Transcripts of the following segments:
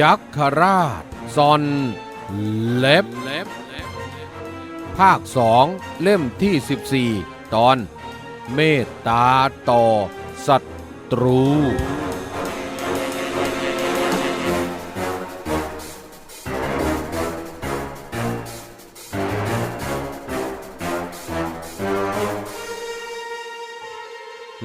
ยัคฆราชซอนเล็บ ภาคสองเล่มที่ 14 ตอนเมตตาต่อศัตรู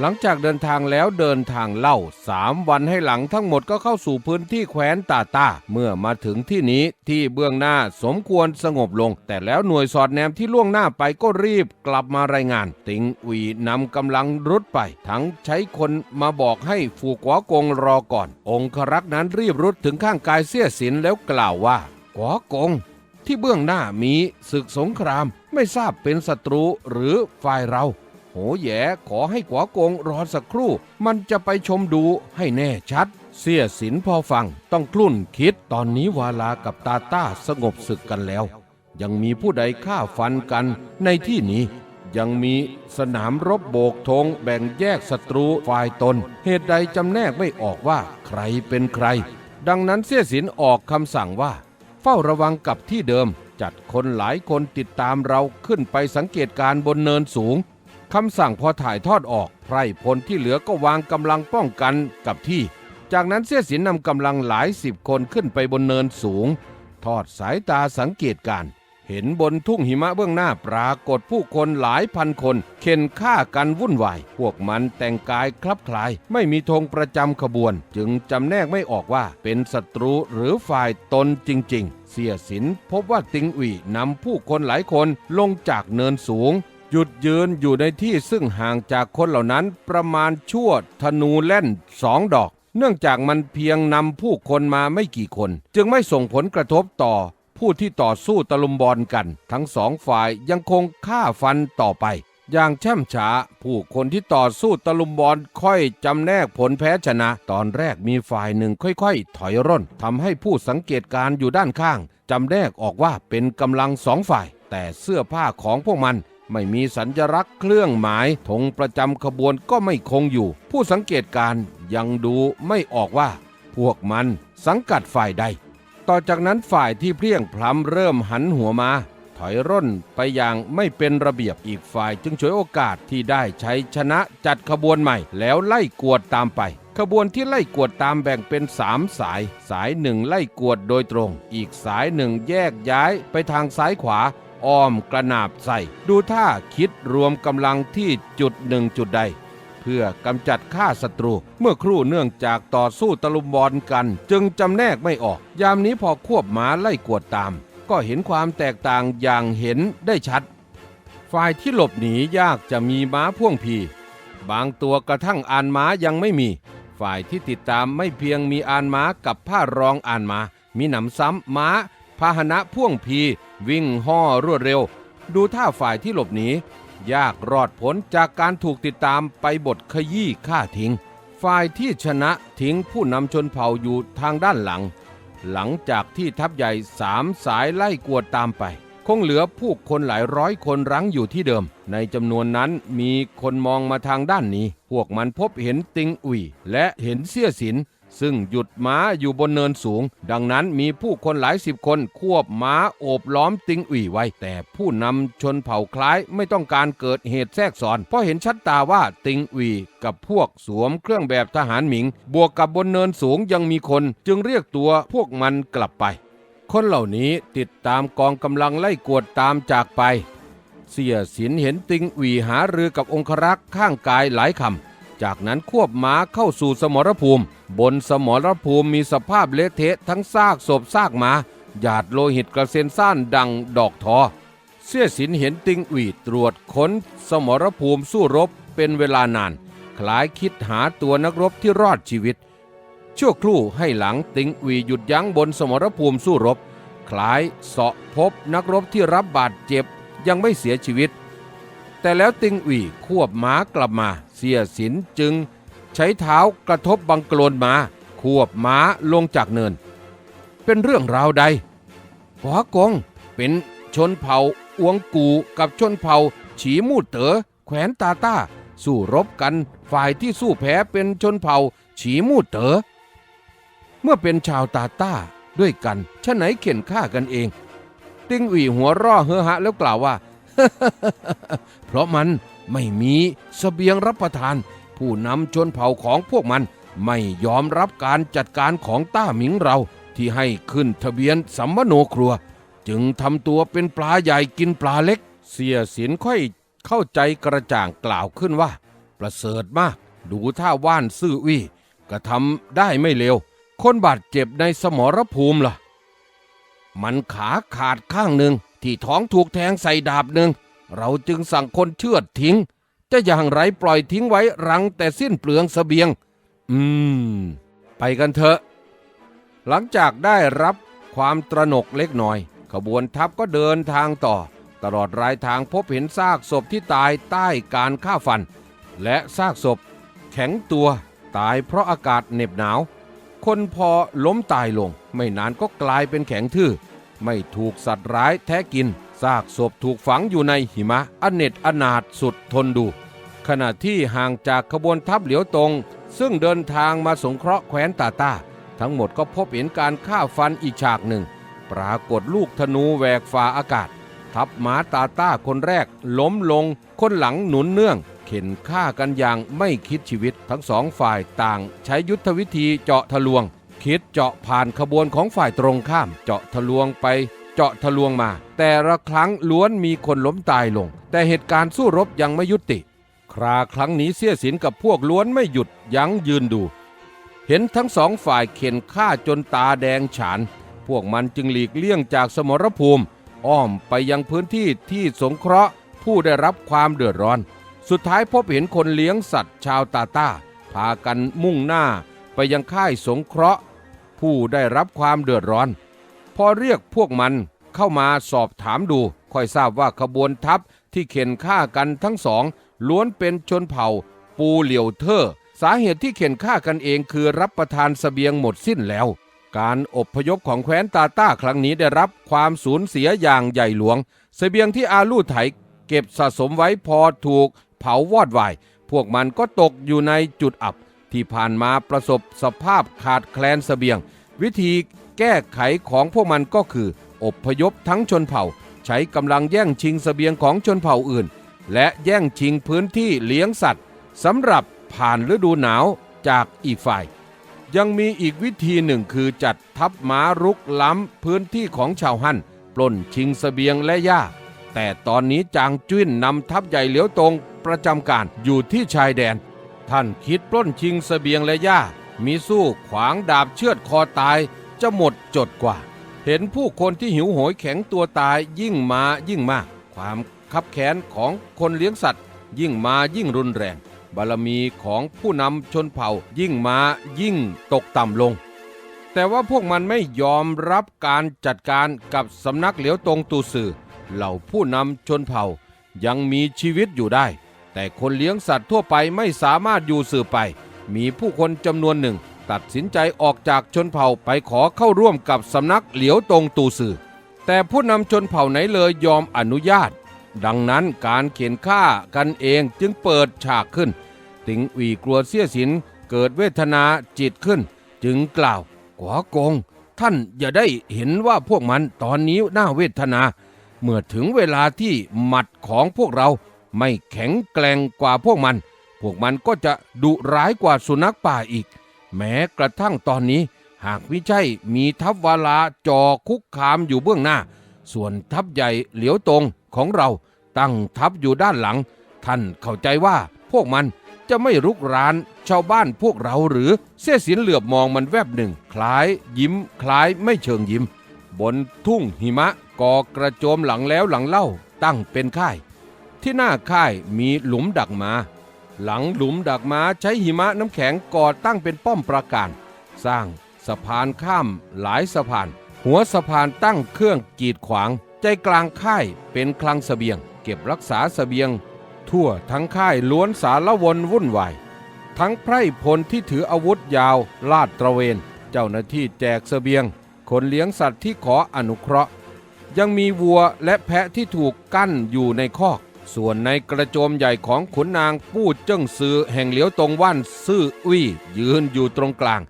หลังจากเดินทางแล้วเดินทางเล่าสามวันให้หลังทั้งหมดก็เข้าสู่พื้นที่แคว้นตาตา เมื่อมาถึงที่นี้ที่เบื้องหน้าสมควรสงบลง แต่แล้วหน่วยสอดแนมที่ล่วงหน้าไปก็รีบกลับมารายงาน ติงอุยนำกำลังรุดไป ทั้งใช้คนมาบอกให้ฝูกวกงรอก่อน องครักษ์นั้นรีบรุดถึงข้างกายเสี้ยสินแล้วกล่าวว่ากวกงที่เบื้องหน้ามีศึกสงครามไม่ทราบเป็นศัตรูหรือฝ่ายเรา โหแหยขอให้กัวกงรอสักครู่ มันจะไปชมดูให้แน่ชัด เสียสินพอฟังต้องคลุ่นคิดตอนนี้วาลากับตาต้าสงบศึกกันแล้ว ยังมีผู้ใดฆ่าฟันกันในที่นี้ ยังมีสนามรบโบกธงแบ่งแยกศัตรูฝ่ายตน เหตุใดจำแนกไม่ออกว่าใครเป็นใคร ดังนั้นเสียสินออกคำสั่งว่า เฝ้าระวังกับที่เดิม จัดคนหลายคนติดตามเราขึ้นไปสังเกตการณ์บนเนินสูง คำสั่งพอถ่ายทอดออกไพรพลที่เหลือก็วางกำลังป้องกันกับที่ จากนั้นเสี้ยสินนำกำลังหลายสิบคนขึ้นไปบนเนินสูง ทอดสายตาสังเกตการ เห็นบนทุ่งหิมะเบื้องหน้าปรากฏผู้คนหลายพันคน เข็นฆ่ากันวุ่นวาย พวกมันแต่งกายคลับคลาย ไม่มีธงประจำขบวน จึงจำแนกไม่ออกว่าเป็นศัตรูหรือฝ่ายตนจริง ๆ เสียสินพบว่าติงอุยนำผู้คนหลายคนลงจากเนินสูง หยุดยืนอยู่ในที่ซึ่งห่างจากคนเหล่านั้นประมาณชั่วธนูแล่นสองดอก เนื่องจากมันเพียงนำผู้คนมาไม่กี่คน จึงไม่ส่งผลกระทบต่อผู้ที่ต่อสู้ตะลุมบอลกัน ทั้งสองฝ่ายยังคงฆ่าฟันต่อไป อย่างช่มช้า ผู้คนที่ต่อสู้ตะลุมบอลค่อยจำแนกผลแพ้ชนะ ตอนแรกมีฝ่ายหนึ่งค่อยๆ ถอยร่นทำให้ผู้สังเกตการณ์อยู่ด้านข้างจำแนกออกว่าเป็นกำลังสองฝ่าย แต่เสื้อผ้าของพวกมัน ไม่มีสัญลักษณ์เครื่องหมายธงประจำขบวนก็ไม่คงอยู่ ผู้สังเกตการยังดูไม่ออกว่า พวกมันสังกัดฝ่ายใด ต่อจากนั้นฝ่ายที่เพลียงพล้ำเริ่มหันหัวมา ถอยร่นไปอย่างไม่เป็นระเบียบอีกฝ่ายจึงฉวยโอกาสที่ได้ใช้ชนะจัดขบวนใหม่ แล้วไล่กวดตามไป ขบวนที่ไล่กวดตามแบ่งเป็นสามสาย สายหนึ่งไล่กวดโดยตรง อีกสายหนึ่งแยกย้ายไปทางซ้ายขวา อ้อมกระนาบใส่ ดูท่าคิดรวมกำลังที่จุดหนึ่งจุดใด เพื่อกำจัดฆ่าศัตรู เมื่อครู่เนื่องจากต่อสู้ตะลุมบอลกัน จึงจำแนกไม่ออก ยามนี้พอควบหมาไล่กวดตาม ก็เห็นความแตกต่างอย่างเห็นได้ชัด ฝ่ายที่หลบหนียากจะมีม้าพ่วงพีบางตัวกระทั่งอานม้ายังไม่มี ฝ่ายที่ติดตามไม่เพียงมีอานม้ากับผ้ารองอานม้ามีหนำซ้ำม้าพาหนะพ่วงพี วิ่งห่อรวดเร็ว ดูท่าฝ่ายที่หลบหนียากรอดพ้นจากการถูกติดตามไปบทขยี้ฆ่าทิ้ง ฝ่ายที่ชนะทิ้งผู้นำชนเผ่าอยู่ทางด้านหลัง หลังจากที่ทัพใหญ่สามสายไล่กวดตามไป คงเหลือผู้คนหลายร้อยคนรั้งอยู่ที่เดิม ในจำนวนนั้นมีคนมองมาทางด้านนี้ พวกมันพบเห็นติงอุยและเห็นเสี้ยสิน ซึ่งหยุดม้าอยู่บนเนินสูง ดังนั้นมีผู้คนหลายสิบคนควบม้าโอบล้อมติงอุยไว้ แต่ผู้นำชนเผ่าคล้ายไม่ต้องการเกิดเหตุแทรกซ้อน เพราะเห็นชัดตาว่าติงอุยกับพวกสวมเครื่องแบบทหารหมิง บวกกับบนเนินสูงยังมีคน จึงเรียกตัวพวกมันกลับไป คนเหล่านี้ติดตามกองกำลังไล่กวดตามจากไป เสียสินเห็นติงหวีหารือกับองครักษ์ข้างกายหลายคำ จากนั้นควบม้าเข้าสู่สมรภูมิ บนสมรภูมิมีสภาพเละเทะทั้งซากศพซากม้าหยาดโลหิตกระเซ็นซ่านดังดอกทอ เสี้ยสินเห็นติงหวีตรวจค้นสมรภูมิสู้รบเป็นเวลานาน คล้ายคิดหาตัวนักรบที่รอดชีวิต ชั่วครู่ให้หลังติงหวีหยุดยั้งบนสมรภูมิสู้รบ คล้ายเสาะพบนักรบที่รับบาดเจ็บยังไม่เสียชีวิต แต่แล้วติงหวีควบม้ากลับมา สียสินจึงใช้เท้ากระทบบังกลนมา ควบม้าลงจากเนิน เป็นเรื่องราวใดหัวกงเป็นชนเผ่าอวงกูกับชนเผ่า ฉีมู่เต๋อแขวนตาต้า สู้รบกันฝ่ายที่สู้แพ้เป็นชนเผ่า ฉีมู่เต๋อเมื่อเป็นชาวตาต้าด้วยกันชะไหนเข็นฆ่ากันเอง ติ้งหวีหัวร่อเฮอฮะแล้วกล่าวว่า เพราะมัน ไม่มีเสบียงรับประทาน ผู้นำชนเผ่าของพวกมันไม่ยอมรับการจัดการของต้าหมิงเราที่ให้ขึ้นทะเบียนสัมมโนครัว จึงทำตัวเป็นปลาใหญ่กินปลาเล็ก เสียสินค่อยเข้าใจกระจ่างกล่าวขึ้นว่า ประเสริฐมาก ดูท่าว่านซื่อวี่ก็ทำได้ไม่เลวคนบาดเจ็บในสมรภูมิล่ะ มันขาขาดข้างหนึ่งที่ท้องถูกแทงใส่ดาบหนึ่ง เราจึงสั่งคนเชือดทิ้ง จะอย่างไรปล่อยทิ้งไว้รังแต่สิ้นเปลืองเสบียง อืม ไปกันเถอะ หลังจากได้รับความตระหนกเล็กน้อย ขบวนทัพก็เดินทางต่อ ตลอดรายทางพบเห็นซากศพที่ตายใต้การฆ่าฟัน และซากศพ แข็งตัวตายเพราะอากาศเหน็บหนาว คนพอล้มตายลง ไม่นานก็กลายเป็นแข็งทื่อ ไม่ถูกสัตว์ร้ายแท้กิน ซากศพถูกฝังอยู่ในหิมะอเนตอนาถสุดทนดู ขณะที่ห่างจากขบวนทัพเหลียวตรงซึ่งเดินทางมาสงเคราะห์แคว้นตาตาทั้งหมดก็พบเห็นการฆ่าฟันอีกฉากหนึ่ง ปรากฏลูกธนูแหวกฝ่าอากาศ ทัพม้าตาต้าคนแรก ล้มลง คนหลังหนุนเนื่อง เข็นฆ่ากันอย่างไม่คิดชีวิตทั้งสองฝ่ายต่าง ใช้ยุทธวิธีเจาะทะลวง คิดเจาะผ่านขบวนของฝ่ายตรงข้ามเจาะทะลวงไป เจาะทะลวงมา แต่ละครั้งล้วนมีคนล้มตายลง แต่เหตุการณ์สู้รบยังไม่ยุติ คราครั้งนี้เสี้ยสินกับพวกล้วนไม่หยุดยั้งยืนดู เห็นทั้งสองฝ่ายเข็นฆ่าจนตาแดงฉาน พวกมันจึงหลีกเลี่ยงจากสมรภูมิ อ้อมไปยังพื้นที่ที่สงเคราะห์ผู้ได้รับความเดือดร้อน สุดท้ายพบเห็นคนเลี้ยงสัตว์ชาวตาต้าพากันมุ่งหน้าไปยังค่ายสงเคราะห์ ผู้ได้รับความเดือดร้อน พอเรียกพวกมันเข้ามาสอบถามดูค่อยทราบว่าขบวนทัพที่เข็นฆ่ากันทั้งสอง ล้วนเป็นชนเผ่า ปูเหลียวเทอร์สาเหตุที่เข็นฆ่ากันเองคือรับประทานสเสบียงหมดสิ้นแล้ว การอบพยพของแคว้นตาต้าครั้งนี้ได้รับความสูญเสียอย่างใหญ่หลวงเสบียงที่อาลู่ไถเก็บสะสมไว้พอถูกเผาวอดวาย พวกมันก็ตกอยู่ในจุดอับ ที่ผ่านมาประสบสภาพขาดแคลนเสบียง วิธี แก้ไขของพวกมันก็คืออพยพทั้งชนเผ่า ใช้กำลังแย่งชิงเสบียงของชนเผ่าอื่น และแย่งชิงพื้นที่เลี้ยงสัตว์สำหรับผ่านฤดูหนาวจากอีกฝ่าย ยังมีอีกวิธีหนึ่งคือจัดทัพม้ารุกล้ำพื้นที่ของชาวฮั่นปล้นชิงเสบียงและหญ้า แต่ตอนนี้จางจุ้นนำทัพใหญ่เหลียวตรงประจำการอยู่ที่ชายแดน ท่านคิดปล้นชิงเสบียงและหญ้า มีสู้ขวางดาบเชือดคอตาย จะหมดจดกว่า เห็นผู้คนที่หิวโหยแข็งตัวตายยิ่งมายิ่งมาก ความคับแค้นของคนเลี้ยงสัตว์ ยิ่งมายิ่งรุนแรง บารมีของผู้นำชนเผ่ายิ่งมายิ่งตกต่ำลง แต่ว่าพวกมันไม่ยอมรับการจัดการกับสำนักเหลียวตรงตูสื่อ เหล่าผู้นำชนเผ่ายังมีชีวิตอยู่ได้ แต่คนเลี้ยงสัตว์ทั่วไปไม่สามารถอยู่สืบไป มีผู้คนจำนวนหนึ่ง ตัดสินใจออกจากชนเผ่าไปขอเข้าร่วมกับสำนักเหลียวตรงตูสื่อ แต่ผู้นำชนเผ่าไหนเลยยอมอนุญาต ดังนั้นการเขียนฆ่ากันเองจึงเปิดฉากขึ้น ติงหวีกลัวเสียสินเกิดเวทนาจิตขึ้น จึงกล่าวกวากง ท่านอย่าได้เห็นว่าพวกมันตอนนี้น่าเวทนา เมื่อถึงเวลาที่หมัดของพวกเราไม่แข็งแกร่งกว่าพวกมัน พวกมันก็จะดุร้ายกว่าสุนัขป่าอีก แม้กระทั่งตอนนี้ หากไม่ใช่มีทัพวาลาจอคุกคามอยู่เบื้องหน้า ส่วนทัพใหญ่เหลียวตรงของเราตั้งทัพอยู่ด้านหลัง ท่านเข้าใจว่าพวกมันจะไม่รุกรานชาวบ้านพวกเราหรือเสียสินเหลือบมองมันแวบหนึ่ง คล้ายยิ้ม คล้ายไม่เชิงยิ้ม บนทุ่งหิมะก่อกระโจมหลังแล้วหลังเล่าตั้งเป็นค่าย ที่หน้าค่ายมีหลุมดักมา หลังหลุมดักม้าใช้หิมะน้ำแข็งก่อตั้งเป็นป้อมปราการ สร้างสะพานข้ามหลายสะพาน หัวสะพานตั้งเครื่องกีดขวาง ใจกลางค่ายเป็นคลังเสบียง เก็บรักษาเสบียง ทั่วทั้งค่ายล้วนสารวนวุ่นวาย ทั้งไพร่พลที่ถืออาวุธยาวลาดตระเวน เจ้าหน้าที่แจกเสบียง คนเลี้ยงสัตว์ที่ขออนุเคราะห์ ยังมีวัวและแพะที่ถูกกั้นอยู่ในคอก ส่วนในกระโจมใหญ่ของขุนนางปู้เจิ้งซือแห่งเหลียวตรงว่านซื่ออุ้ยยืนอยู่ตรงกลาง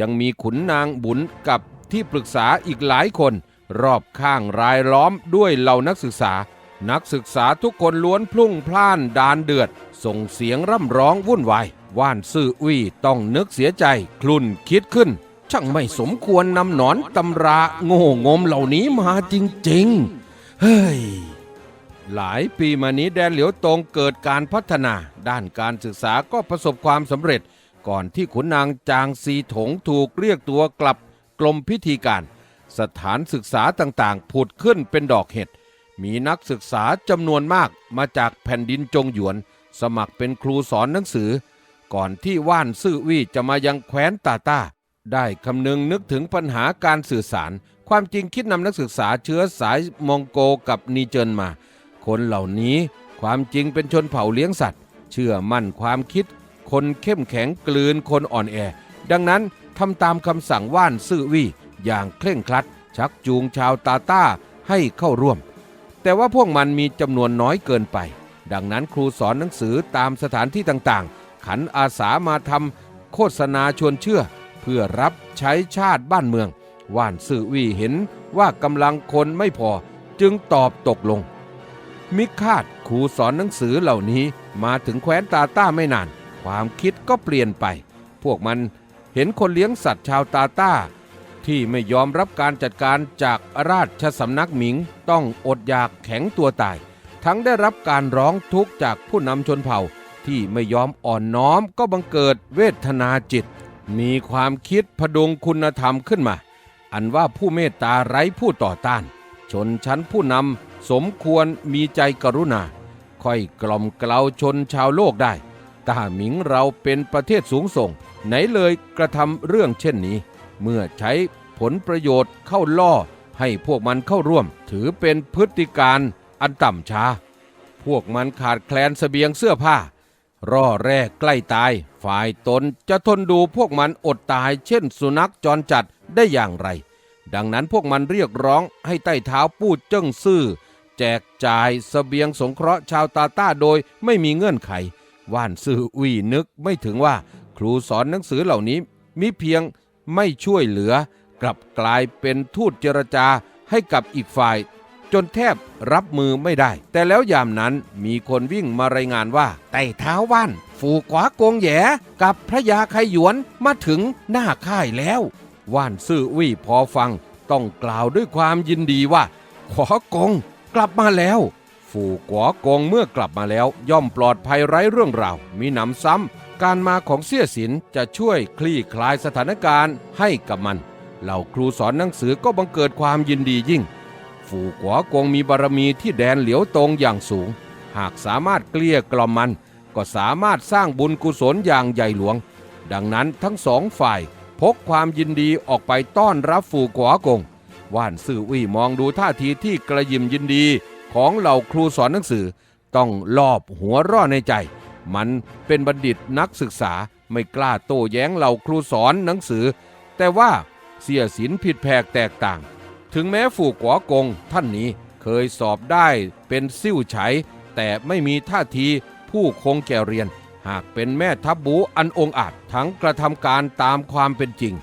ยังมีขุนนางบุญกับที่ปรึกษาอีกหลายคน รอบข้างรายล้อมด้วยเหล่านักศึกษา นักศึกษาทุกคนล้วนพลุ่งพล่านดานเดือด ส่งเสียงร่ำร้องวุ่นวายว่านซื่ออุ้ยต้องนึกเสียใจคลุนคิดขึ้น ช่างไม่สมควรนำหนอนตำราโง่งมเหล่านี้มาจริงๆ เฮ้ย หลายปีมานี้แดนเหลียวตงเกิดการพัฒนา ด้านการศึกษาก็ประสบความสำเร็จ ก่อนที่ขุนนางจางซีถงถูกเรียกตัวกลับกรมพิธีการ สถานศึกษาต่างๆ ผุดขึ้นเป็นดอกเห็ด มีนักศึกษาจำนวนมากมาจากแผ่นดินจงหยวน สมัครเป็นครูสอนหนังสือ ก่อนที่ว่านซื่อวี่จะมายังแคว้นตาตาได้คำนึงนึกถึงปัญหาการสื่อสาร ความจริงคิดนำนักศึกษาเชื้อสายมองโกกับนีเจินมา คนเหล่านี้ความจริงเป็นชนเผ่าเลี้ยงสัตว์ เชื่อมั่นความคิด คนเข้มแข็งกลืนคนอ่อนแอ ดังนั้นทำตามคำสั่งว่านซื่อวี่อย่างเคร่งครัด ชักจูงชาวตาต้าให้เข้าร่วม แต่ว่าพวกมันมีจำนวนน้อยเกินไป ดังนั้นครูสอนหนังสือตามสถานที่ต่างๆ ขันอาสามาทำโฆษณาชวนเชื่อ เพื่อรับใช้ชาติบ้านเมือง ว่านซื่อวี่เห็นว่ากำลังคนไม่พอจึงตอบตกลง มิคาดครูสอนหนังสือเหล่านี้มาถึงแคว้นตาต้าไม่นาน ความคิดก็เปลี่ยนไป พวกมันเห็นคนเลี้ยงสัตว์ชาวตาต้า ที่ไม่ยอมรับการจัดการจากราชสำนักหมิงต้องอดอยากแข็งตัวตาย ทั้งได้รับการร้องทุกข์จากผู้นำชนเผ่า ที่ไม่ยอมอ่อนน้อมก็บังเกิดเวทนาจิต มีความคิดพดุงคุณธรรมขึ้นมา อันว่าผู้เมตตาไร้ผู้ต่อต้าน ชนชั้นผู้นำ สมควรมีใจกรุณา ค่อยกล่อมเกลาชนชาวโลกได้ตาหมิงเราเป็นประเทศสูงส่ง ไหนเลยกระทำเรื่องเช่นนี้ เมื่อใช้ผลประโยชน์เข้าล่อ ให้พวกมันเข้าร่วม ถือเป็นพฤติการอันต่ำช้า พวกมันขาดแคลนเสบียงเสื้อผ้า ร่อแรกใกล้ตาย ฝ่ายตนจะทนดูพวกมันอดตายเช่นสุนัขจรจัดได้อย่างไร ดังนั้นพวกมันเรียกร้องให้ใต้เท้าปู้เจิ้งซื่อ จกจ่ายสเสบียงสงเคราะห์ชาวตาต้าโดยไม่มีเงื่อนไข ว่านซื่ออุยนึกไม่ถึงว่าครูสอนหนังสือเหล่านี้มิเพียงไม่ช่วยเหลือ กลับกลายเป็นทูตเจรจาให้กับอีกฝ่าย จนแทบรับมือไม่ได้ แต่แล้วยามนั้นมีคนวิ่งมารายงานว่า ไต่เท้าว่านฝูกขวาโกงแหยกับพระยาไคหยวนมาถึงหน้าค่ายแล้ว ว่านซื่อวี่พอฟัง ต้องกล่าวด้วยความยินดีว่าขวากง กลับมาแล้ว ฝูกวากงเมื่อกลับมาแล้ว ย่อมปลอดภัยไร้เรื่องราว มีหนำซ้ำ การมาของเสี่ยสินจะช่วยคลี่คลายสถานการณ์ให้กับมัน เหล่าครูสอนหนังสือก็บังเกิดความยินดียิ่ง ฝูกวากงมีบารมีที่แดนเหลียวตรงอย่างสูง หากสามารถเกลี้ยกล่อมมัน ก็สามารถสร้างบุญกุศลอย่างใหญ่หลวง ดังนั้นทั้งสองฝ่ายพกความยินดีออกไปต้อนรับฝูกวากง ว่านซื่อวี่มองดูท่าทีที่กระยิมยินดีของเหล่าครูสอนหนังสือ ต้องลอบหัวร่อในใจ มันเป็นบัณฑิตนักศึกษาไม่กล้าโต้แย้งเหล่าครูสอนหนังสือ แต่ว่าเสียสินผิดแผกแตกต่าง ถึงแม้ฝูกกัวกงท่านนี้เคยสอบได้เป็นซิ่วไฉแต่ไม่มีท่าทีผู้คงแก่เรียน หากเป็นแม่ทัพบูอันองอาจทั้งกระทำการตามความเป็นจริง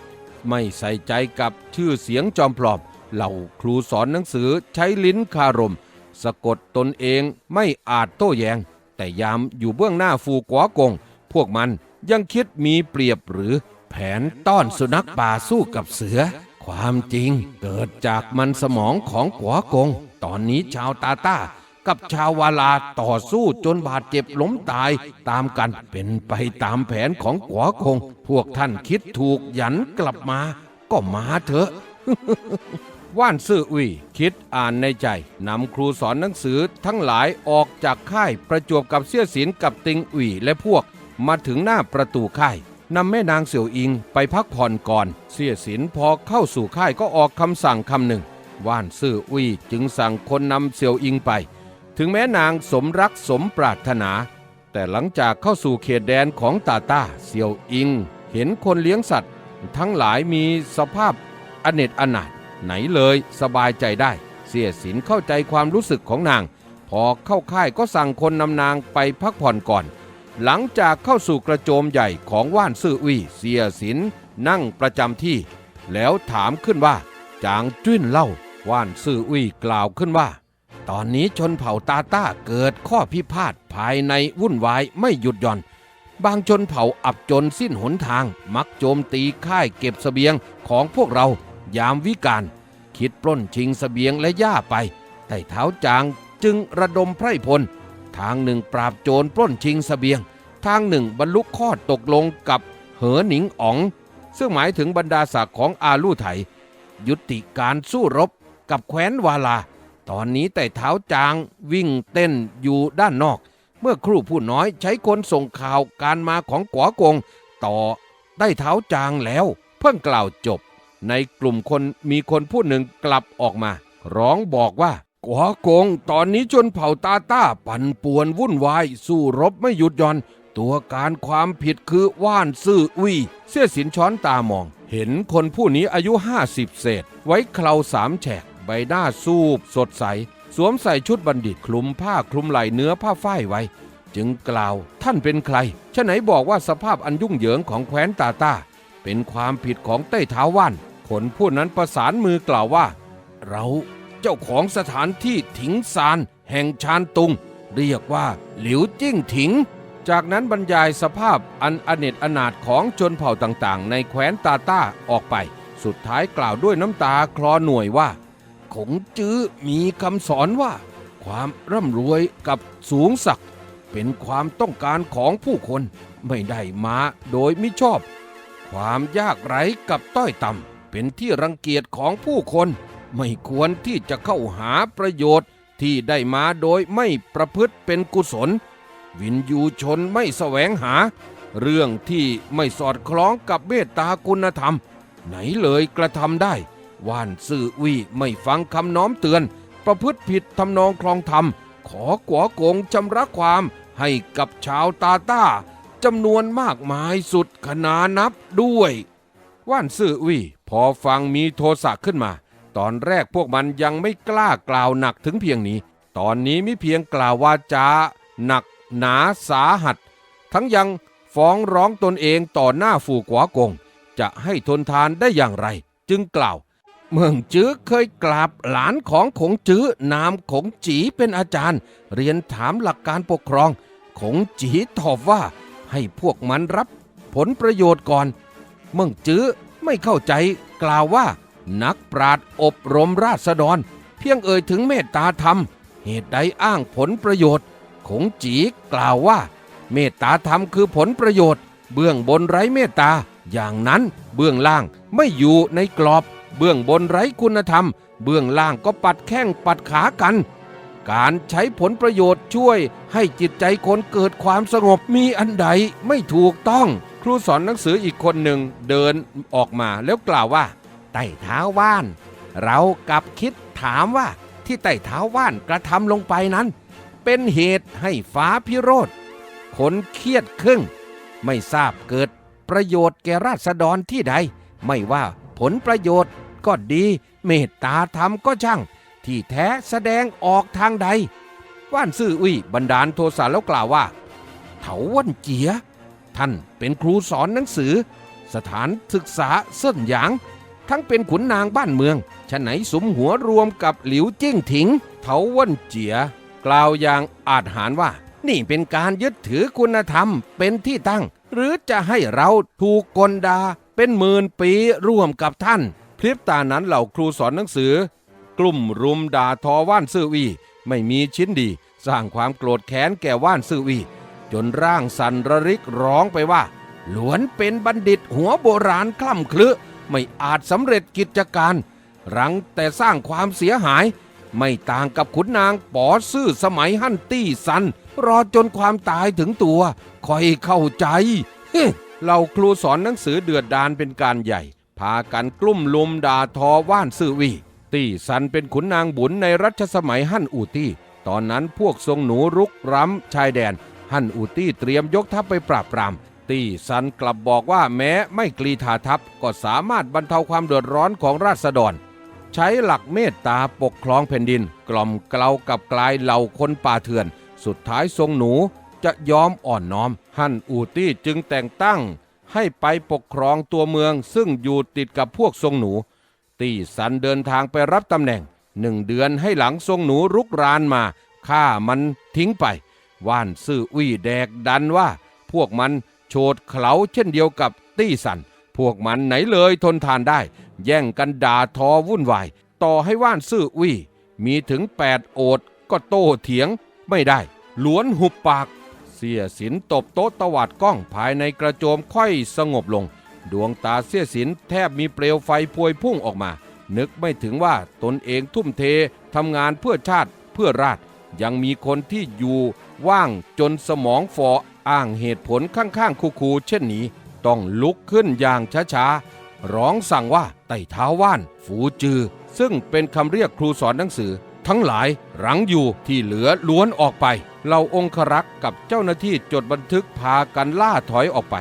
ไม่ใส่ใจกับชื่อเสียงจอมปลอม เหล่าครูสอนหนังสือใช้ลิ้นคารม สะกดตนเองไม่อาจโต้แยง้งแต่ยามอยู่เบื้องหน้าฟูกวากง พวกมันยังคิดมีเปรียบหรือแผนต้อนสุนัขป่าสู้กับเสือ ความจริงเกิดจากมันสมองของกัวกง ตอนนี้ชาวตาต้ากับชาววาลาต่อสู้จนบาดเจ็บล้มตายตามกันเป็นไปตามแผนของกัวกงพวกท่านคิดถูกหยันกลับมา ก็มาเถอะ ว่านซื่ออุยคิดอ่านในใจนำครูสอนหนังสือทั้งหลายออกจากค่ายประจวบกับเสี่ยสินกับติงอุยและพวก มาถึงหน้าประตูค่ายนำแม่นางเสี่ยวอิงไปพักผ่อนก่อน เสียสินพอเข้าสู่ค่ายก็ออกคำสั่งคำหนึ่ง ว่านซื่ออุยจึงสั่งคนนำเสี่ยวอิงไป ถึงแม้นางสมรักสมปรารถนา แต่หลังจากเข้าสู่เขตแดนของตาต้าเสี่ยวอิง เห็นคนเลี้ยงสัตว์ ทั้งหลายมีสภาพอเนจอนาถ ไหนเลยสบายใจได้ เสียสินเข้าใจความรู้สึกของนาง พอเข้าค่ายก็สั่งคนนำนางไปพักผ่อนก่อน หลังจากเข้าสู่กระโจมใหญ่ของว่านซื่ออุยเสียสินนั่งประจำที่ แล้วถามขึ้นว่า จางจุ้นเล่าว่านซื่ออุ้ยกล่าวขึ้นว่า ตอนนี้ชนเผ่าตาต้าเกิดข้อพิพาทภายในวุ่นวายไม่หยุดหย่อนบางชนเผ่าอับจนสิ้นหนทาง มักโจมตีค่ายเก็บเสบียงของพวกเรา ยามวิกาลคิดปล้นชิงเสบียงและย่าไปแต่เท้าจางจึงระดมไพร่พล ทางหนึ่งปราบโจรปล้นชิงเสบียง ทางหนึ่งบรรลุข้อตกลงกับเหอหนิงอ๋อง ซึ่งหมายถึงบรรดาศักดิ์ของอาลู่ไถ ยุติการสู้รบกับแคว้นวาลา ตอนนี้แต่เท้าจางวิ่งเต้นอยู่ด้านนอก เมื่อครู่ผู้น้อยใช้คนส่งข่าวการมาของกัวกง ต่อได้เท้าจางแล้ว เพิ่งกล่าวจบ ในกลุ่มคนมีคนผู้หนึ่งกลับออกมา ร้องบอกว่ากัวกงตอนนี้ชนเผ่าตาต้าปั่นป่วนวุ่นวาย สู้รบไม่หยุดหย่อน ตัวการความผิดคือว่านซื่ออุยเสี้ยสินช้อนตามอง เห็นคนผู้นี้อายุ50เศษ ไว้เคราสามแฉก ใบหน้าสูบสดใส สวมใส่ชุดบัณฑิตคลุมผ้าคลุมไหล่เนื้อผ้าฝ้ายไว้ จึงกล่าวท่านเป็นใครฉะไหนบอกว่าสภาพอันยุ่งเหยิงของแคว้นตาต้า เป็นความผิดของเต้เท้าว่านคนผู้นั้นประสานมือกล่าวว่า เราเจ้าของสถานที่ถิงซานแห่งชานตุง เรียกว่าหลิวจิ้งถิง จากนั้นบรรยายสภาพอันอเนจอนาถของชนเผ่าต่างๆ ในแคว้นตาต้าออกไป สุดท้ายกล่าวด้วยน้ำตาคลอหน่วยว่าขงจื้อมีคำสอนว่า ความร่ำรวยกับสูงศักดิ์เป็นความต้องการของผู้คนไม่ได้มาโดยมิชอบ ความยากไร้กับต้อยต่ำเป็นที่รังเกียจของผู้คน ไม่ควรที่จะเข้าหาประโยชน์ที่ได้มาโดยไม่ประพฤติเป็นกุศล วินยูชนไม่แสวงหา เรื่องที่ไม่สอดคล้องกับเมตตาคุณธรรม ไหนเลยกระทำได้ ว่านซื่อวีไม่ฟังคำน้อมเตือน ประพฤติผิดทำนองคลองธรรม ขอกัวโกงชำระความให้กับชาวตาต้า จำนวนมากมายสุดขนานับด้วย ว่านซื่อวีพอฟังมีโทสะขึ้นมา ตอนแรกพวกมันยังไม่กล้ากล่าวหนักถึงเพียงนี้ ตอนนี้มิเพียงกล่าววาจาหนักหนาสาหัส ทั้งยังฟ้องร้องตนเองต่อหน้าฝูกวากง จะให้ทนทานได้อย่างไร จึงกล่าว เมืองจื้อเคยกราบหลานของขงจื้อนามขงจีเป็นอาจารย์ เรียนถามหลักการปกครอง ขงจีตอบว่า ให้พวกมันรับผลประโยชน์ก่อน เมืองจื้อไม่เข้าใจกล่าวว่า นักปราดอบรมราษฎร เพียงเอ่ยถึงเมตตาธรรม เหตุใดอ้างผลประโยชน์ขงจีกล่าวว่า เมตตาธรรมคือผลประโยชน์ เบื้องบนไร้เมตตา อย่างนั้นเบื้องล่างไม่อยู่ในกรอบ เบื้องบนไร้คุณธรรม เบื้องล่างก็ปัดแข้งปัดขากัน การใช้ผลประโยชน์ช่วยให้จิตใจคนเกิดความสงบมีอันใดไม่ถูกต้อง ครูสอนหนังสืออีกคนหนึ่งเดินออกมาแล้วกล่าวว่าไต่เท้าว่าน เรากลับคิดถามว่าที่ไต่เท้าว่านกระทำลงไปนั้น เป็นเหตุให้ฟ้าพิโรธคนเครียดครึ่ง ไม่ทราบเกิดประโยชน์แก่ราษฎรที่ใด ไม่ว่าผลประโยชน์ก็ดีเมตตาธรรมก็ช่าง ที่แท้แสดงออกทางใด ว่านซื่ออุ้ยบันดาลโทสะแล้วกล่าวว่า เถาวันเจีย ท่านเป็นครูสอนหนังสือ สถานศึกษาเส้นหยาง ทั้งเป็นขุนนางบ้านเมืองฉะไหนสมหัวรวมกับหลิวจิ้งถิง เถาวันเจีย กล่าวอย่างอาจหารว่า นี่เป็นการยึดถือคุณธรรมเป็นที่ตั้ง หรือจะให้เราถูกกลดาเป็นหมื่นปีร่วมกับท่านพริบตานั้นเหล่าครูสอนหนังสือ กลุ่มรุมด่าทอว่านซื่อวีไม่มีชิ้นดี สร้างความโกรธแค้นแก่ว่านซื่อวี จนร่างสันระริกร้องไปว่า หลวนเป็นบัณฑิตหัวโบราณคล่ำคลึไม่อาจสำเร็จกิจการ รังแต่สร้างความเสียหาย ไม่ต่างกับขุนนางป๋อซื่อสมัยฮั่นตี้ซัน รอจนความตายถึงตัวคอยเข้าใจเราครูสอนหนังสือเดือดดานเป็นการใหญ่ พากันกลุ่มลุมด่าทอว่านซื่อวี ตี้ซันเป็นขุนนางบุญในรัชสมัยฮั่นอูตี้ ตอนนั้นพวกทรงหนูรุกร้ำชายแดน ฮั่นอูตี้เตรียมยกทัพไปปราบปราม ตี้ซันกลับบอกว่าแม้ไม่กรีธาทัพก็สามารถบรรเทาความเดือดร้อนของราษฎร ใช้หลักเมตตาปกครองแผ่นดิน กล่อมเกลากับกลายเหล่าคนป่าเถื่อน สุดท้ายทรงหนูจะยอมอ่อนน้อม ฮั่นอูตี้จึงแต่งตั้งให้ไปปกครองตัวเมืองซึ่งอยู่ติดกับพวกทรงหนู ตี้สันเดินทางไปรับตำแหน่งหนึ่งเดือนให้หลังทรงหนูรุกรานมาฆ่ามันทิ้งไป ว่านซื่ออุ้ยแดกดันว่า พวกมันโฉดเขาเช่นเดียวกับตี้สัน พวกมันไหนเลยทนทานได้ แย่งกันด่าทอวุ่นวาย ต่อให้ว่านซื่ออุ้ยมีถึงแปดโอดก็โต้เถียงไม่ได้ หลวนหุบปาก เสียสินตบโต๊ะตวาดกล้องภายในกระโจมค่อยสงบลง ดวงตาเสียสินแทบมีเปลวไฟพวยพุ่งออกมา นึกไม่ถึงว่าตนเองทุ่มเททำงานเพื่อชาติเพื่อราช ยังมีคนที่อยู่ว่างจนสมองฟออ้างเหตุผลข้างๆคูๆเช่นนี้ ต้องลุกขึ้นอย่างช้าๆ ร้องสั่งว่าไต่เท้าว่าน ฝูจือ ซึ่งเป็นคำเรียกครูสอนหนังสือ ทั้งหลายรังอยู่ที่เหลือล้วนออกไปเหล่าองครักษ์กับเจ้าหน้าที่จดบันทึกพากันล่าถอยออกไป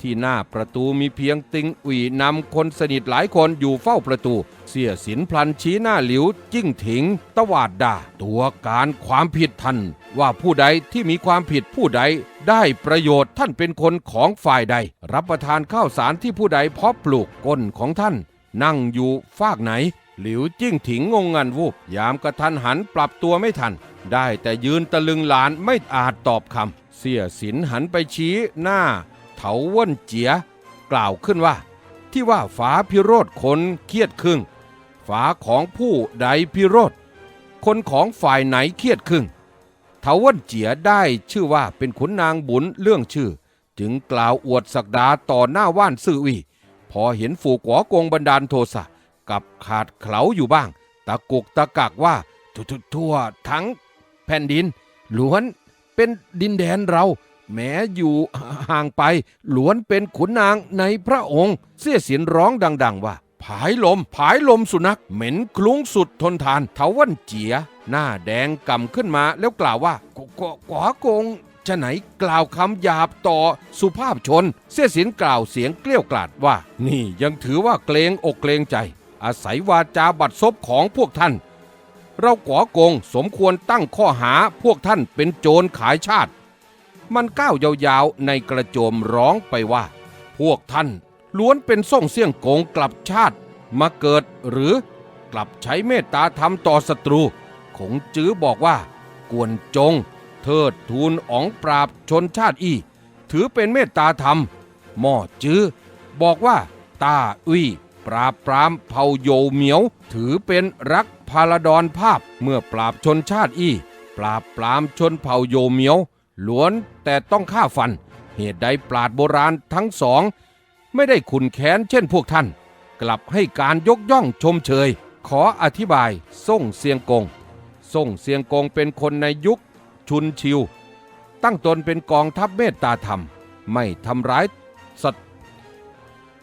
ที่หน้าประตูมีเพียงติงอุ๋ยนำคนสนิทหลายคนอยู่เฝ้าประตู เสียสินพลันชี้หน้าหลิวจิ้งถิง ตวาดด่า ตัวการความผิดท่านว่าผู้ใดที่มีความผิดผู้ใด ได้ประโยชน์ท่านเป็นคนของฝ่ายใด รับประทานข้าวสารที่ผู้ใดเพาะปลูกก้นของท่าน นั่งอยู่ฟากไหน หลิวจิ้งถิงงงงันวูบยามกระทันหันปรับตัวไม่ทัน ได้แต่ยืนตะลึงหลานไม่อาจตอบคำเสียสินหันไปชี้หน้า เถาว่นเจีย กล่าวขึ้นว่า ที่ว่าฝาพิโรธคนเครียดครึ่ง ฝาของผู้ใดพิโรธคนของฝ่ายไหนเครียดครึ่งเถาว่นเจียได้ชื่อว่าเป็นขุนนางบุญเรื่องชื่อ จึงกล่าวอวดศักดาต่อหน้าว่านซื่อวีพอเห็นฝูกหัวกงบันดาลโทสะกับขาดเขลาอยู่บ้าง ตะกุกตะกักว่าทุทุทั่วทั้งแผ่นดินล้วนเป็นดินแดนเรา แม้อยู่ห่างไปหลวนเป็นขุนนางในพระองค์ เสียสินร้องดัง ๆ ว่า ผายลม ผายลมสุนัข เหม็นคลุ้งสุดทนทานเทาวันเจีย หน้าแดงกำขึ้นมาแล้วกล่าวว่ากกกวากงจะไหนกล่าวคำหยาบต่อสุภาพชน เสียสินกล่าวเสียงเกลี้ยวกล่อดว่า นี่ยังถือว่าเกรงอกเกรงใจ อาศัยวาจาบัดซบของพวกท่าน เราก๋อกงสมควรตั้งข้อหาพวกท่านเป็นโจรขายชาติ มันก้าวยาวๆในกระโจมร้องไปว่า พวกท่านล้วนเป็นส่งเสี่ยงโกงกลับชาติมาเกิดหรือกลับใช้เมตตาธรรมต่อศัตรูคงจื้อบอกว่า กวนจง เทิดทูลอ๋องปราบชนชาติอี ถือเป็นเมตตาธรรม หม่อจื้อบอกว่าตาอุ้ยปราบปรามเผาโยเหมียว ถือเป็นรักพาลดอนภาพเมื่อปราบชนชาติอี ปราบปรามชนเผาโยเหมียว ล้วนแต่ต้องฆ่าฟัน เหตุใดปราดโบราณทั้งสอง ไม่ได้ขุนแค้นเช่นพวกท่าน กลับให้การยกย่องชมเชย ขออธิบายส่งเสียงกงส่งเสียงกงเป็นคนในยุคชุนชิว ตั้งตนเป็นกองทัพเมตตาธรรม ไม่ทำร้ายสัต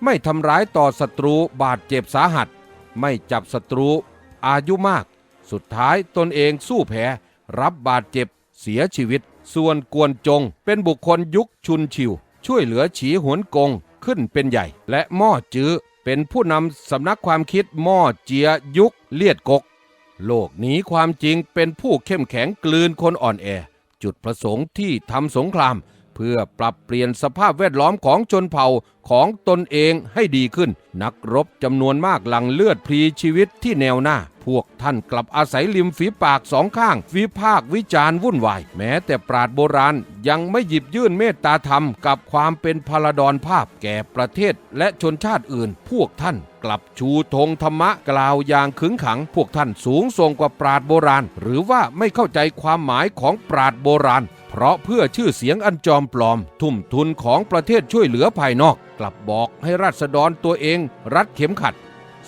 ไม่ทำร้ายต่อศัตรูบาดเจ็บสาหัส ไม่จับศัตรูอายุมาก สุดท้ายตนเองสู้แพ้รับบาดเจ็บเสียชีวิต ส่วนกวนจงเป็นบุคคลยุคชุนชิว ช่วยเหลือฉีหวนกงขึ้นเป็นใหญ่ และหม้อจื้อเป็นผู้นำสำนักความคิดหม้อเจียยุคเลียดกก โลกนี้ความจริงเป็นผู้เข้มแข็งกลืนคนอ่อนแอ จุดประสงค์ที่ทำสงคราม เพื่อปรับเปลี่ยนสภาพแวดล้อมของชนเผ่าของตนเองให้ดีขึ้น นักรบจำนวนมากหลังเลือดพลีชีวิตที่แนวหน้า พวกท่านกลับอาศัยริมฝีปากสองข้าง วิพากวิจารณ์วุ่นวาย แม้แต่ปราดโบราณยังไม่หยิบยื่นเมตตาธรรมกับความเป็นพลดรภาพแก่ประเทศและชนชาติอื่น พวกท่านกลับชูธงธรรมะกล่าวอย่างขึงขัง พวกท่านสูงส่งกว่าปราดโบราณ หรือว่าไม่เข้าใจความหมายของปราดโบราณ เพราะเพื่อชื่อเสียงอันจอมปลอม ทุ่มทุนของประเทศช่วยเหลือภายนอก กลับบอกให้ราษฎรตัวเองรัดเข็มขัด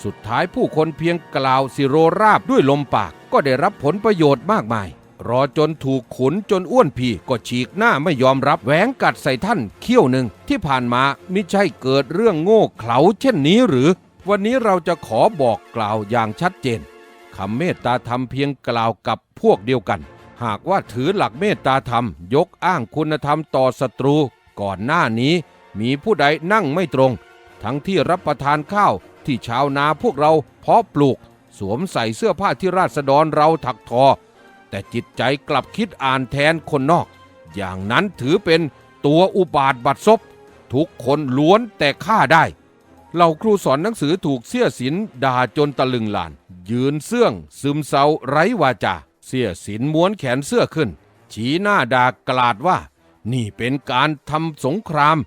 สุดท้ายผู้คนเพียงกล่าวสิโรราบด้วยลมปากก็ได้รับผลประโยชน์มากมาย รอจนถูกขุนจนอ้วนพีก็ฉีกหน้าไม่ยอมรับแหวงกัดใส่ท่านเขี้ยวหนึ่งที่ผ่านมามิใช่เกิดเรื่องโง่เขลาเช่นนี้หรือ วันนี้เราจะขอบอกกล่าวอย่างชัดเจนคำเมตตาธรรมเพียงกล่าวกับพวกเดียวกัน หากว่าถือหลักเมตตาธรรม ยกอ้างคุณธรรมต่อศัตรู ก่อนหน้านี้มีผู้ใดนั่งไม่ตรง ทั้งที่รับประทานข้าวที่ชาวนาพวกเราเพาะปลูก สวมใส่เสื้อผ้าที่ราษฎรเราถักทอ แต่จิตใจกลับคิดอ่านแทนคนนอก อย่างนั้นถือเป็นตัวอุบาทบัดซบทุกคนล้วนแต่ฆ่าได้เหล่าครูสอนหนังสือถูกเสี้ยสินด่าจนตะลึงลาน ยืนเสื่องซึมเศร้าไร้วาจา เสียสินม้วนแขนเสื้อขึ้น ชี้หน้าด่ากลาดว่า นี่เป็นการทำสงคราม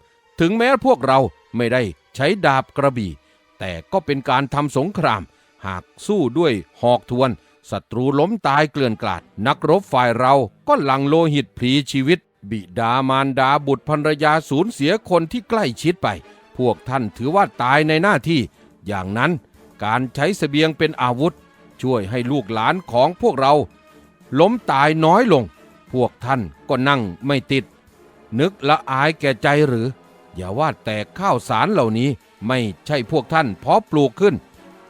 ถึงแม้พวกเราไม่ได้ใช้ดาบกระบี่ แต่ก็เป็นการทำสงคราม หากสู้ด้วยหอกทวนศัตรูล้มตายเกลื่อนกลาด นักรบฝ่ายเราก็หลังโลหิตพลีชีวิต บิดามารดาบุตรภรรยาสูญเสียคนที่ใกล้ชิดไป พวกท่านถือว่าตายในหน้าที่ อย่างนั้นการใช้เสบียงเป็นอาวุธ ช่วยให้ลูกหลานของพวกเรา ล้มตายน้อยลง พวกท่านก็นั่งไม่ติด นึกละอายแก่ใจหรือ อย่าว่าแต่ข้าวสารเหล่านี้ไม่ใช่พวกท่านเพาะปลูกขึ้น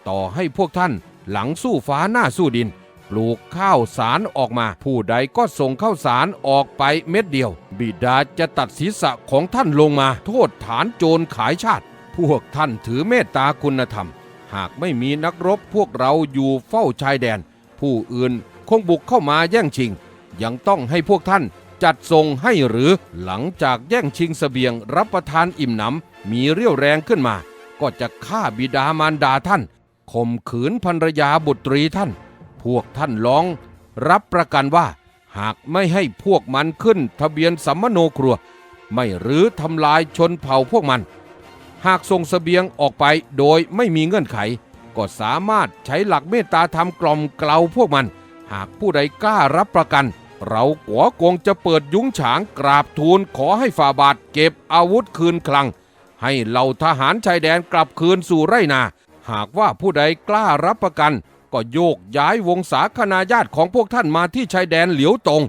ต่อให้พวกท่านหลังสู้ฟ้าหน้าสู้ดิน ปลูกข้าวสารออกมา ผู้ใดก็ส่งข้าวสารออกไปเม็ดเดียว บิดาจะตัดศีรษะของท่านลงมา โทษฐานโจรขายชาติ พวกท่านถือเมตตาคุณธรรม หากไม่มีนักรบพวกเราอยู่เฝ้าชายแดน ผู้อื่น งบุกเข้ามาแย่งชิง ยังต้องให้พวกท่านจัดส่งให้หรือหลังจากแย่งชิงเสบียงรับประทานอิ่มหนำมีเรี่ยวแรงขึ้นมา ก็จะฆ่าบิดามารดาท่านข่มขืนภรรยาบุตรีท่าน พวกท่านร้อง รับประกันว่า หากไม่ให้พวกมันขึ้นทะเบียนสัมมโนครัว ไม่หรือทำลายชนเผ่าพวกมัน หากส่งเสบียงออกไปโดยไม่มีเงื่อนไข ก็สามารถใช้หลักเมตตาธรรมกล่อมเกลาพวกมัน หากผู้ใดกล้ารับประกัน เรากัวกงจะเปิดยุ้งฉางกราบทูลขอให้ฝ่าบาทเก็บอาวุธคืนคลัง ให้เหล่าทหารชายแดนกลับคืนสู่ไรนา หากว่าผู้ใดกล้ารับประกัน ก็โยกย้ายวงศาคณาญาติของพวกท่านมาที่ชายแดนเหลียวตรง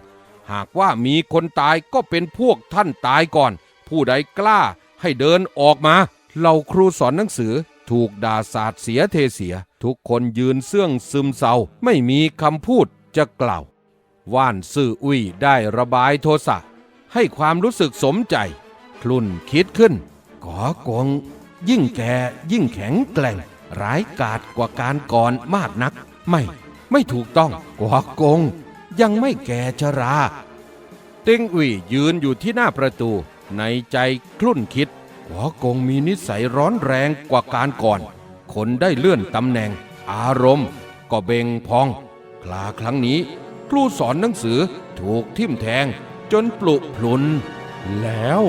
หากว่ามีคนตายก็เป็นพวกท่านตายก่อน ผู้ใดกล้าให้เดินออกมาเหล่าครูสอนหนังสือ ถูกด่าสาดเสียเทเสีย ทุกคนยืนเสื่องซึมเศร้าไม่มีคำพูดจะกล่าว ว่านซื่ออุ้ยได้ระบายโทสะ ให้ความรู้สึกสมใจ คลุ่นคิดขึ้นกอกงยิ่งแก่ยิ่งแข็งแกร่ง ร้ายกาจกว่าการก่อนมากนัก ไม่ ไม่ถูกต้องกอกง ยังไม่แก่ชราติ้งอุ่ยยืนอยู่ที่หน้าประตู ในใจคลุ่นคิด หัวกงมีนิสัยร้อนแรงกว่าการก่อน คนได้เลื่อนตำแหน่ง อารมณ์ ก็เบ่งพอง คลาครั้งนี้ ครูสอนหนังสือถูกทิ่มแทงจนปลุกพลุนแล้ว